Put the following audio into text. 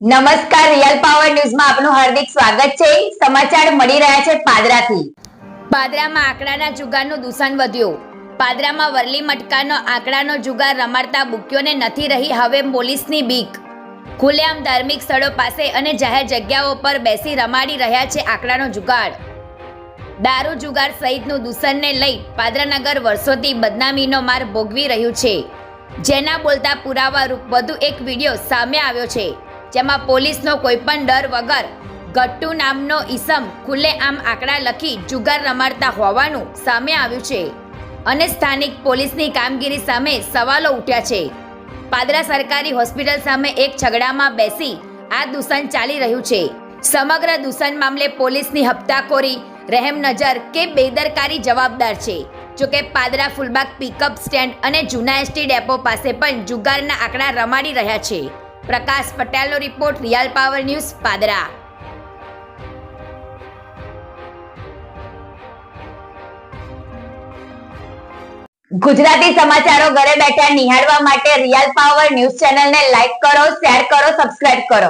નમસ્કાર real power ન્યૂઝમાં આપનું હાર્દિક સ્વાગત છે. સમાચાર મળી રહ્યા છે પાદરાથી. પાદરામાં આંકડાના જુગારનું દૂષણ વધ્યું. પાદરામાં વરલી મટકાનો આંકડાનો જુગાર રમાડતા બુક્યોને નથી રહી, હવે પોલીસની બીક. ખુલ્લેઆમ ધાર્મિક સ્થળો પાસે અને જાહેર જગ્યાઓ પર બેસી રમાડી રહ્યા છે આંકડાનો જુગાર. દારૂ જુગાર સહિતનું દૂષણને લઈ પાદરાનગર વર્ષોથી બદનામીનો માર ભોગવી રહ્યું છે. જેના બોલતા પુરાવારૂપ વધુ એક વીડિયો સામે આવ્યો છે. જેમાં પોલીસનો કોઈ પણ ડર વગર ગટ્ટુ નામનો ઈસમ ખુલ્લેઆમ આંકડા લખી જુગાર રમાડતા હોવાનું સામે આવ્યું છે. અને સ્થાનિક પોલીસની કામગીરી સામે સવાલો ઉઠ્યા છે. પાદરા સરકારી હોસ્પિટલ સામે એક છગડામાં બેસી આ દૂષણ ચાલી રહ્યું છે. સમગ્ર દૂષણ મામલે પોલીસની હપ્તાખોરી, રહેમ નજર કે બેદરકારી જવાબદાર છે. જોકે પાદરા ફૂલબાગ પિકઅપ સ્ટેન્ડ અને જૂના એસટી ડેપો પાસે પણ જુગારના આંકડા રમાડી રહ્યા છે. પ્રકાશ પટેલનો report real power news Padra. Gujarati સમાચારો ઘરે બેઠા નિહાળવા માટે રિયલ પાવર ન્યૂઝ ચેનલને લાઈક કરો, શેર કરો, સબસ્ક્રાઇબ કરો.